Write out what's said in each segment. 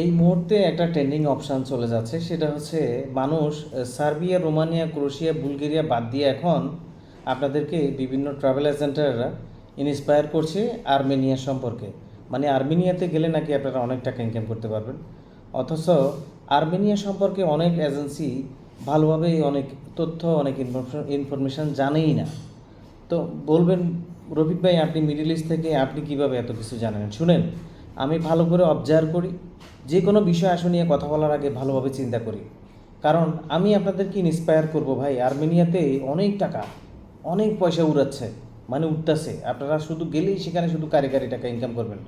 এই মুহূর্তে একটা ট্রেন্ডিং অপশান চলে যাচ্ছে, সেটা হচ্ছে মানুষ সার্বিয়া, রোমানিয়া, ক্রোশিয়া, বুলগেরিয়া বাদ দিয়ে এখন আপনাদেরকে বিভিন্ন ট্রাভেল এজেন্টাররা ইন্সপায়ার করছে আর্মেনিয়া সম্পর্কে। মানে আর্মেনিয়াতে গেলে নাকি আপনারা অনেক টাকা ইনকাম করতে পারবেন। অথচ আর্মেনিয়া সম্পর্কে অনেক এজেন্সি ভালোভাবে অনেক তথ্য, অনেক ইনফরমেশন জানেই না। তো বলবেন, রফিক ভাই, আপনি মিডিল ইস্ট থেকে আপনি কীভাবে এত কিছু জানেন? শুনেন। আমি ভালো করে অবজার্ভ করি, যে কোনো বিষয় আসো নিয়ে কথা বলার আগে ভালোভাবে চিন্তা করি। কারণ আমি আপনাদেরকে ইন্সপায়ার করব ভাই, আর্মেনিয়াতে অনেক টাকা, অনেক পয়সা উড়াচ্ছে মানে উঠতেছে আপনারা শুধু গেলেই সেখানে শুধু কারি কারি টাকা ইনকাম করবেন।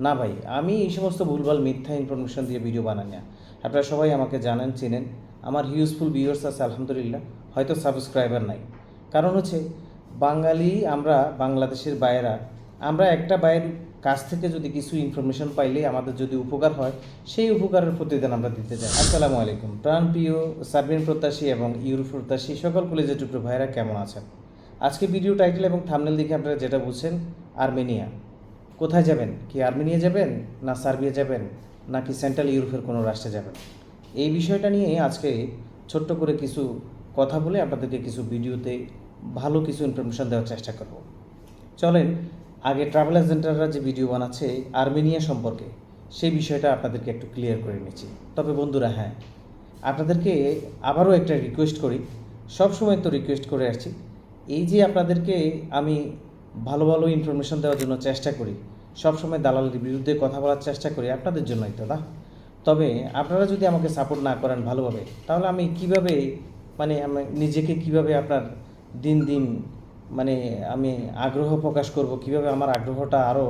না ভাই, আমি এই সমস্ত ভুলভাল মিথ্যা ইনফরমেশন দিয়ে ভিডিও বানাই না। আপনারা সবাই আমাকে জানেন, চিনেন। আমার হিউজফুল ভিউয়ার্স আছে, আলহামদুলিল্লাহ। হয়তো সাবস্ক্রাইবার নাই। কারণ হচ্ছে, বাঙালি আমরা, বাংলাদেশের বাইরা, আমরা একটা বাইরের কাছ থেকে যদি কিছু ইনফরমেশন পাইলে আমাদের যদি উপকার হয়, সেই উপকারের প্রতিদান আমরা দিতে চাই। আসসালামু আলাইকুম। প্রাণপ্রিয় সার্বিয়ান প্রত্যাশী এবং ইউরোপ প্রত্যাশী সকল কলেজের টুকরো ভাইরা কেমন আছেন? আজকে ভিডিও টাইটেল এবং থামনেল দেখে আপনারা যেটা বুঝছেন, আর্মেনিয়া। কোথায় যাবেন? কি আর্মেনিয়া যাবেন, না সার্বিয়া যাবেন, নাকি সেন্ট্রাল ইউরোপের কোনো রাষ্ট্রে যাবেন? এই বিষয়টা নিয়ে আজকে ছোট্ট করে কিছু কথা বলে আপনাদেরকে কিছু ভিডিওতে ভালো কিছু ইনফরমেশন দেওয়ার চেষ্টা করব। চলেন আগে ট্রাভেল এজেন্টাররা যে ভিডিও বানাচ্ছে আর্মেনিয়া সম্পর্কে, সেই বিষয়টা আপনাদেরকে একটু ক্লিয়ার করে নিচ্ছি। তবে বন্ধুরা হ্যাঁ আপনাদেরকে আবারও একটা রিকোয়েস্ট করি। সব সময় তো রিকোয়েস্ট করে আসছি। এই যে আপনাদেরকে আমি ভালো ভালো ইনফরমেশন দেওয়ার জন্য চেষ্টা করি সব সময় দালালের বিরুদ্ধে কথা বলার চেষ্টা করি, আপনাদের জন্যই তো, না? তবে আপনারা যদি আমাকে সাপোর্ট না করেন ভালোভাবে, তাহলে আমি কীভাবে মানে আমি নিজেকে কীভাবে আপনার দিন দিন মানে আমি আগ্রহ প্রকাশ করব কীভাবে আমার আগ্রহটা আরও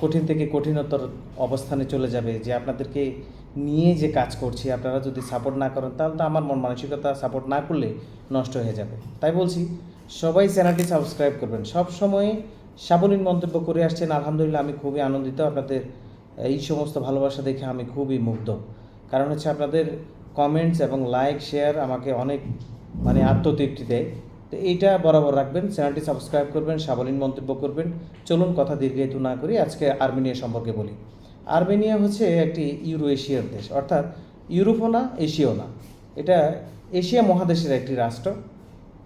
কঠিন থেকে কঠিনতর অবস্থানে চলে যাবে, যে আপনাদেরকে নিয়ে যে কাজ করছি, আপনারা যদি সাপোর্ট না করেন, তাহলে তো আমার মন মানসিকতা সাপোর্ট না করলে নষ্ট হয়ে যাবে। তাই বলছি, সবাই চ্যানেলটি সাবস্ক্রাইব করবেন। সব সময় সাবলীন মন্তব্য করে আসছেন, আলহামদুলিল্লাহ আমি খুবই আনন্দিত। আপনাদের এই সমস্ত ভালোবাসা দেখে আমি খুবই মুগ্ধ। কারণ হচ্ছে আপনাদের কমেন্টস এবং লাইক শেয়ার আমাকে অনেক মানে আত্মতৃপ্তি দেয়। তো এইটা বরাবর রাখবেন, চ্যানেলটি সাবস্ক্রাইব করবেন সাবলীন মন্তব্য করবেন। চলুন কথা দীর্ঘায়িত না করি, আজকে আর্মেনিয়া সম্পর্কে বলি। আর্মেনিয়া হচ্ছে একটি ইউরো এশিয়ার দেশ, অর্থাৎ ইউরোপও না, এশিয়াও না। এটা এশিয়া মহাদেশের একটি রাষ্ট্র।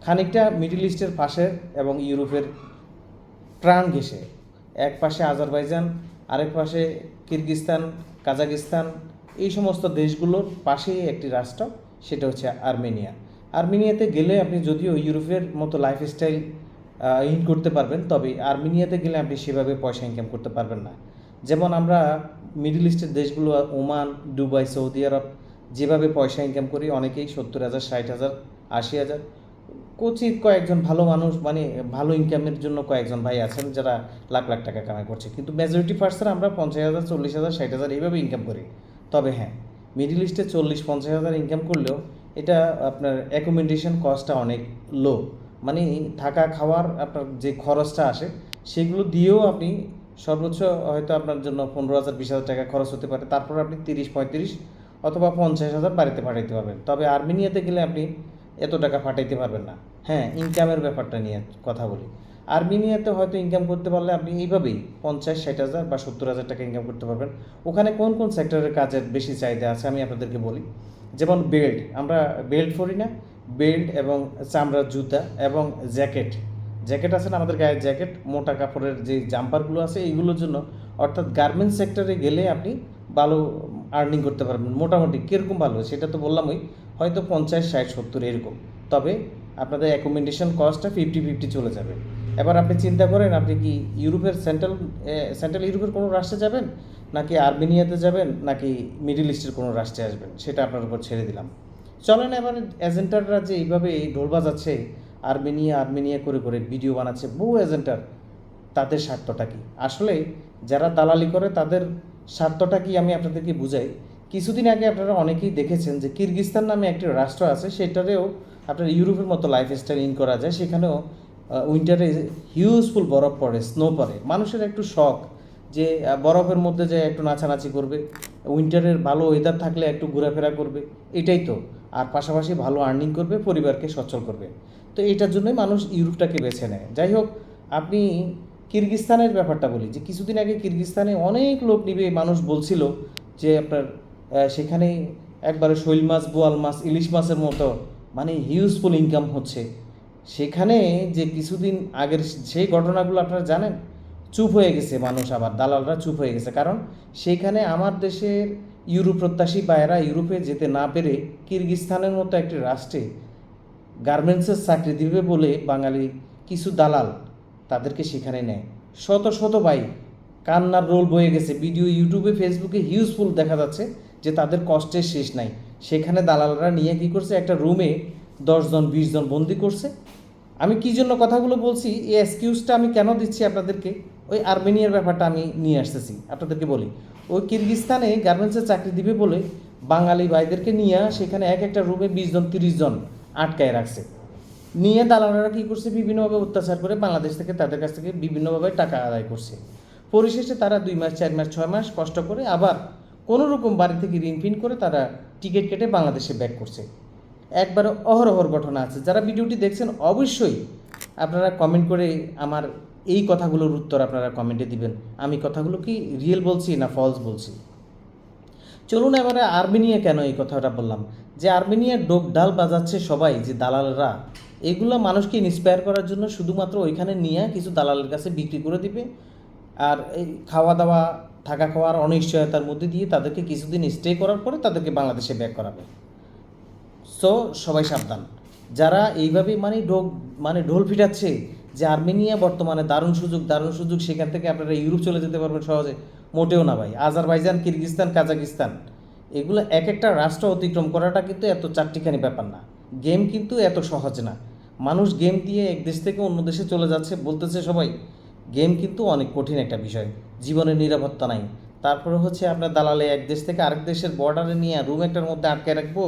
খানিকটা মিডিল ইস্টের পাশে এবং ইউরোপের প্রাণ ঘেঁষে। এক পাশে আজারবাইজান, আরেক পাশে কিরগিস্তান, কাজাকিস্তান, এই সমস্ত দেশগুলোর পাশেই একটি রাষ্ট্র, সেটা হচ্ছে আর্মেনিয়া। আর্মেনিয়াতে গেলে আপনি যদিও ইউরোপের মতো লাইফস্টাইল ইন করতে পারবেন, তবে আর্মেনিয়াতে গেলে আপনি সেভাবে পয়সা ইনকাম করতে পারবেন না। যেমন আমরা মিডিল ইস্টের দেশগুলো, ওমান, দুবাই, সৌদি আরব, যেভাবে পয়সা ইনকাম করি, অনেকেই সত্তর হাজার, ষাট হাজার, আশি হাজার। কচিত কয়েকজন ভালো মানুষ মানে ভালো ইনকামের জন্য কয়েকজন ভাই আছেন, যারা লাখ লাখ টাকা কামাই করছে। কিন্তু মেজরিটি পার্সেন্ট আমরা পঞ্চাশ হাজার, চল্লিশ হাজার, ষাট হাজার এইভাবে ইনকাম করি। তবে হ্যাঁ মিডিল ইস্টে চল্লিশ, পঞ্চাশ হাজার ইনকাম করলেও এটা আপনার অ্যাকোমোডেশন কস্টটা অনেক লো মানে থাকা খাওয়ার আপনার যে খরচটা আসে, সেগুলো দিয়েও আপনি সর্বোচ্চ হয়তো আপনার জন্য পনেরো হাজার, বিশ হাজার টাকা খরচ হতে পারে। তারপর আপনি তিরিশ, পঁয়ত্রিশ অথবা পঞ্চাশ হাজার বাড়িতে পাঠাইতে পারবেন। তবে আর্মেনিয়াতে গেলে আপনি এত টাকা পাঠাইতে পারবেন না। হ্যাঁ ইনকামের ব্যাপারটা নিয়ে কথা বলি। আর্মেনিয়াতে হয়তো ইনকাম করতে পারলে আপনি এইভাবেই পঞ্চাশ, ষাট হাজার বা সত্তর হাজার টাকা ইনকাম করতে পারবেন। ওখানে কোন কোন সেক্টরের কাজের বেশি চাহিদা আছে আমি আপনাদেরকে বলি। যেমন বেল্ট আমরা বেল্ট পরি না। বেল্ট এবং চামড়ার জুতা এবং জ্যাকেট জ্যাকেট আছে না আমাদের গায়ের জ্যাকেট মোটা কাপড়ের যে জাম্পারগুলো আছে এইগুলোর জন্য অর্থাৎ গার্মেন্টস সেক্টরে গেলে আপনি ভালো আর্নিং করতে পারবেন, মোটামুটি। কীরকম ভালো? সেটা তো বললামই, হয়তো পঞ্চাশ, ষাট, সত্তর এরকম। তবে আপনাদের অ্যাকোমোডেশন কস্টটা ফিফটি ফিফটি চলে যাবে। এবার আপনি চিন্তা করেন, আপনি কি ইউরোপের সেন্ট্রাল সেন্ট্রাল ইউরোপের কোনো রাষ্ট্রে যাবেন? নাকি আর্মেনিয়াতে যাবেন? নাকি মিডিল ইস্টের কোনো রাষ্ট্রে আসবেন? সেটা আপনার উপর ছেড়ে দিলাম। চলেন এবার এজেন্টাররা যে এইভাবে ঢোল বাজাচ্ছে, আর্মেনিয়া আর্মেনিয়া করে করে ভিডিও বানাচ্ছে, বহু এজেন্টার, তাদের স্বার্থটা কি? আসলে যারা দালালি করে, তাদের স্বার্থটা কি আমি আপনাদেরকে বুঝাই? কিছুদিন আগে আপনারা অনেকেই দেখেছেন যে কিরগিস্তান নামে একটি রাষ্ট্র আছে, সেটারেও আপনার ইউরোপের মতো লাইফস্টাইল ইন করা যায়। সেখানেও উইন্টারে হিউজফুল বরফ পড়ে স্নো পড়ে। মানুষের একটু শখ যে বরফের মধ্যে যে একটু নাচানাচি করবে উইন্টারের ভালো ওয়েদার থাকলে একটু ঘোরাফেরা করবে, এটাই তো। আর পাশাপাশি ভালো আর্নিং করবে, পরিবারকে সচ্ছল করবে। তো এটার জন্যই মানুষ ইউরোপটাকে বেছে নেয়। যাই হোক, আপনি কিরগিস্তানের ব্যাপারটা বলি, যে কিছুদিন আগে কিরগিস্তানে অনেক লোক নিবে, মানুষ বলছিল যে আপনার সেখানে একবারে শৈল মাছ, বোয়াল মাছ, ইলিশ মাছের মতো মানে হিউজফুল ইনকাম হচ্ছে। সেখানে যে কিছুদিন আগের সেই ঘটনাগুলো আপনারা জানেন, চুপ হয়ে গেছে মানুষ আবার, দালালরা চুপ হয়ে গেছে। কারণ সেইখানে আমার দেশের ইউরোপ প্রত্যাশী পায়রা ইউরোপে যেতে না পেরে কিরগিস্তানের মতো একটি রাষ্ট্রে গার্মেন্টসের চাকরি দিবে বলে বাঙালি কিছু দালাল তাদেরকে সেখানে নেয়। শত শত ভাই কান্নার রোল বয়ে গেছে। ভিডিও ইউটিউবে, ফেসবুকে হিউজফুল দেখা যাচ্ছে যে তাদের কষ্টের শেষ নাই। সেখানে দালালরা নিয়ে কি করছে? একটা রুমে দশজন বিশ জন বন্দি করছে। আমি কি জন্য কথাগুলো বলছি? এই এক্সকিউজটা আমি কেন দিচ্ছি আপনাদেরকে? ওই আর্মেনিয়ার ব্যাপারটা আমি নিয়ে আসতেছি, আপনাদেরকে বলি। ওই কিরগিস্তানে গার্মেন্টসের চাকরি দিবে বলে বাঙালি ভাইদেরকে নিয়ে সেখানে এক একটা রুমে বিশ জন তিরিশ জন আটকায় রাখছে। নিয়ে দালালরা কী করছে? বিভিন্নভাবে অত্যাচার করে বাংলাদেশ থেকে তাদের কাছ থেকে বিভিন্নভাবে টাকা আদায় করছে। পরিশেষে তারা দুই মাস, চার মাস, ছয় মাস কষ্ট করে আবার কোনো রকম বাড়ি থেকে ঋণ ফিন করে তারা টিকিট কেটে বাংলাদেশে ব্যাক করছে। একবারে অহরহর ঘটনা আছে। যারা ভিডিওটি দেখছেন, অবশ্যই আপনারা কমেন্ট করে আমার এই কথাগুলোর উত্তর আপনারা কমেন্টে দিবেন। আমি কথাগুলো কি রিয়েল বলছি না ফলস বলছি? চলুন এবারে আর্মেনিয়া কেন এই কথাটা বললাম? যে আর্মেনিয়ার ডোক ডাল বাজাচ্ছে সবাই, যে দালালরা, এগুলো মানুষকে ইন্সপায়ার করার জন্য শুধুমাত্র ওইখানে নিয়ে কিছু দালালের কাছে বিক্রি করে দিবে। আর এই খাওয়া দাওয়া, থাকা খাওয়ার অনিশ্চয়তার মধ্যে দিয়ে তাদেরকে কিছুদিন স্টে করার পরে তাদেরকে বাংলাদেশে ব্যাক করাবে। সো সবাই সাবধান। যারা এইভাবে মানে ঢোক মানে ঢোল ফিটাচ্ছে যে আর্মেনিয়া বর্তমানে দারুণ সুযোগ দারুণ সুযোগ, সেখান থেকে আপনারা ইউরোপ চলে যেতে পারবেন সহজে। মোটেও না ভাই। Azerbaijan Kyrgyzstan Kazakhstan. এগুলো এক একটা রাষ্ট্র অতিক্রম করাটা কিন্তু এত চারটিখানি ব্যাপার না। গেম কিন্তু এত সহজ না। মানুষ গেম দিয়ে এক দেশ থেকে অন্য দেশে চলে যাচ্ছে বলতেছে সবাই। গেম কিন্তু অনেক কঠিন একটা বিষয়। জীবনের নিরাপত্তা নাই। তারপরে হচ্ছে আপনার দালালে এক দেশ থেকে আরেক দেশের বর্ডারে নিয়ে রুম একটার মধ্যে আটকে রাখব।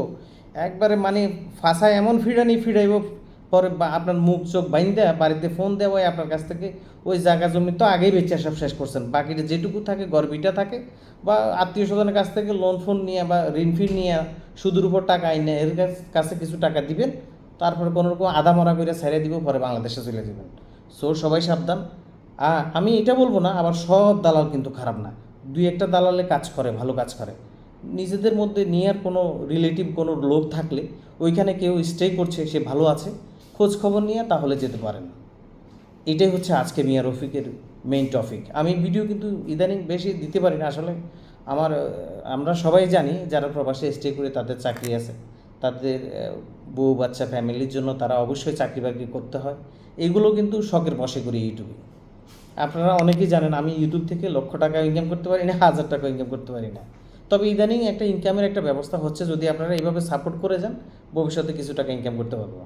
একবারে মানে ফাঁসায় এমন ফিরানি ফিরাইব, পরে আপনার মুখ চোখ বাইন বাইন্দা, বাড়িতে ফোন দেওয়া হয় আপনার কাছ থেকে, ওই জায়গা জমি তো আগেই বেচা সব শেষ করছেন। বাকিটা যেটুকু থাকে, গর্বিটা থাকে, বা আত্মীয় স্বজনের কাছ থেকে লোন ফোন নিয়ে বা ঋণ ফিন নিয়ে সুদের উপর টাকা আইনে এর কাছ- কাছে টাকা দিবেন, তারপরে কোনো রকম আধা মরা করে ছেড়ে দিব, পরে বাংলাদেশে চলে যাবেন। সো সবাই সাবধান। আমি এটা বলব না, আবার সব দালাল কিন্তু খারাপ না। দুই একটা দালালে কাজ করে, ভালো কাজ করে। নিজেদের মধ্যে নিয়ার কোনো রিলেটিভ কোনো লোক থাকলে ওইখানে কেউ স্টে করছে, সে ভালো আছে, খোঁজ খবর নিয়ে তাহলে যেতে পারেন এটাই হচ্ছে আজকে মিয়া রফিকের মেইন টপিক আমি ভিডিও কিন্তু ইদানিং বেশি দিতে পারি না, আসলে আমার, আমরা সবাই জানি যারা প্রবাসে স্টে করে তাদের চাকরি আছে, তাদের বউ, বাচ্চা ফ্যামিলির জন্য তারা অবশ্যই চাকরি বাকরি করতে হয়। এগুলো কিন্তু শখের বসে করি ইউটিউবে আপনারা অনেকেই জানেন আমি ইউটিউব থেকে লক্ষ টাকা ইনকাম করতে পারি না, হাজার টাকা ইনকাম করতে পারি না। তবে ইদানিং একটা ইনকামের একটা ব্যবস্থা হচ্ছে যদি আপনারা এইভাবে সাপোর্ট করে যান, ভবিষ্যতে কিছু টাকা ইনকাম করতে পারব।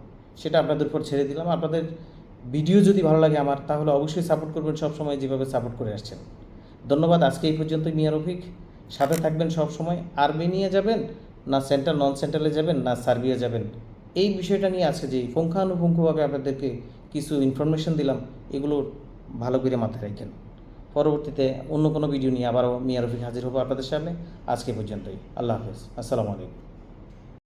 সেটা আপনাদের উপর ছেড়ে দিলাম। আপনাদের ভিডিও যদি ভালো লাগে আমার, তাহলে অবশ্যই সাপোর্ট করবেন সব সময় যেভাবে সাপোর্ট করে আসছেন। ধন্যবাদ, আজকে এই পর্যন্তই মিয়া রফিক। সাথে থাকবেন সব সময় আর্মেনিয়া যাবেন, না সেন্ট্রাল নন সেন্ট্রালে যাবেন, না সার্বিয়া যাবেন। এই বিষয়টা নিয়ে আজকে যে পুঙ্খানুপুঙ্খভাবে আপনাদেরকে কিছু ইনফরমেশন দিলাম, এগুলো ভালো করে মাথায় রাখেন। পরবর্তীতে অন্য কোনো ভিডিও নিয়ে আবারও মিয়া রফিক হাজির হব আপনাদের সামনে। আজকে পর্যন্তই। আল্লাহ হাফেজ। আসসালামু আলাইকুম।